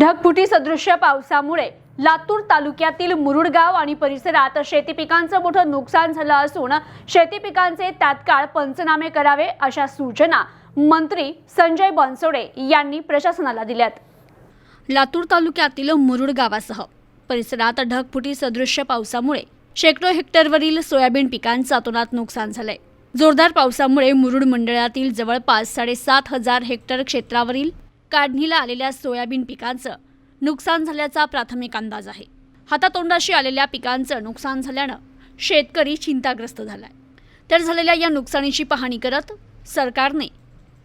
ढगफुटी सदृश्य पावसामुळे लातूर तालुक्यातील मुरुडगाव आणि परिसरात शेती पिकांचं मोठं नुकसान झालं असून शेती पिकांचे तात्काळ पंचनामे करावे अशा सूचना मंत्री संजय बनसोडे यांनी प्रशासनाला दिल्यात. लातूर तालुक्यातील मुरुड गावासह परिसरात ढगफुटी सदृश्य पावसामुळे शेकडो हेक्टरवरील सोयाबीन पिकांचं अतोनात नुकसान झालंय. जोरदार पावसामुळे मुरुड मंडळातील जवळपास साडेसात हजार हेक्टर क्षेत्रावरील काढणीला आलेल्या सोयाबीन पिकांचं नुकसान झाल्याचा प्राथमिक अंदाज आहे. हातातोंडाशी आलेल्या पिकांचं नुकसान झाल्यानं शेतकरी चिंताग्रस्त झालाय. तर झालेल्या या नुकसानीची पाहणी करत सरकारने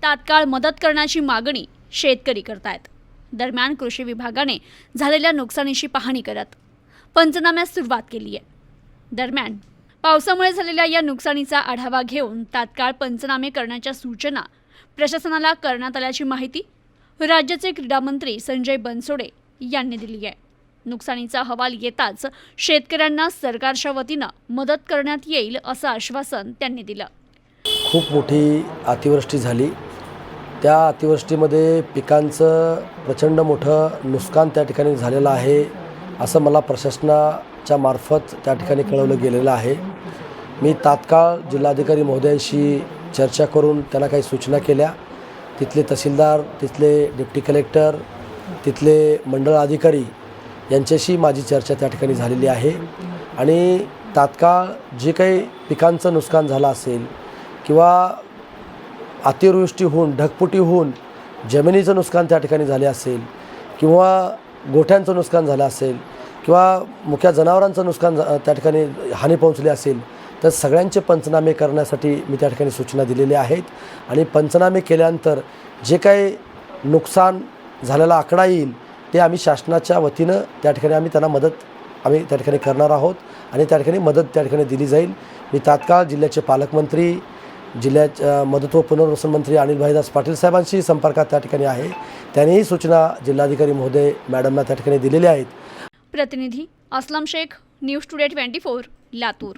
तात्काळ मदत करण्याची मागणी शेतकरी करतायत. दरम्यान कृषी विभागाने झालेल्या नुकसानीची पाहणी करत पंचनाम्यास सुरुवात केली आहे. दरम्यान पावसामुळे झालेल्या या नुकसानीचा आढावा घेऊन तात्काळ पंचनामे करण्याच्या सूचना प्रशासनाला करण्यात आल्याची माहिती राज्याचे क्रीडामंत्री संजय बनसोडे यांनी दिली आहे. नुकसानीचा अहवाल येताच शेतकऱ्यांना सरकारच्या वतीनं मदत करण्यात येईल असं आश्वासन त्यांनी दिलं. खूप मोठी अतिवृष्टी झाली. त्या अतिवृष्टीमध्ये पिकांचं प्रचंड मोठं नुकसान त्या ठिकाणी झालेलं आहे असं मला प्रशासनाच्या मार्फत त्या ठिकाणी कळवलं गेलेलं आहे. मी तात्काळ जिल्हाधिकारी महोदयांशी चर्चा करून त्यांना काही सूचना केल्या. तिथले तहसीलदार तिथले डिप्टी कलेक्टर तिथले मंडळ अधिकारी यांच्याशी माझी चर्चा त्या ठिकाणी झालेली आहे. आणि तात्काळ जे काही पिकांचं नुकसान झालं असेल किंवा अतिवृष्टी होऊन ढगपुटी होऊन जमिनीचं नुकसान त्या ठिकाणी झाले असेल किंवा गोठ्यांचं नुकसान झालं असेल किंवा मुख्या जनावरांचं नुकसान झा- त्या ठिकाणी हानी पोहोचली असेल तर सगळ्यांचे पंचनामे करण्यासाठी मी त्या ठिकाणी सूचना दिलेल्या आहेत. आणि पंचनामे केल्यानंतर जे काही नुकसान झालेला आकडा येईल ते आम्ही शासनाच्या वतीनं त्या ठिकाणी आम्ही त्यांना मदत आम्ही त्या ठिकाणी करणार आहोत. आणि त्या ठिकाणी मदत त्या ठिकाणी दिली जाईल. मी तात्काळ जिल्ह्याचे पालकमंत्री जिल्ह्याच्या मदत व पुनर्वसन मंत्री अनिल भाईदास पाटील साहेबांशी संपर्कात त्या ठिकाणी आहे. त्यांनीही सूचना जिल्हाधिकारी महोदय मॅडमना त्या ठिकाणी दिलेल्या आहेत. प्रतिनिधी Aslam Shaikh news today twenty four Latur.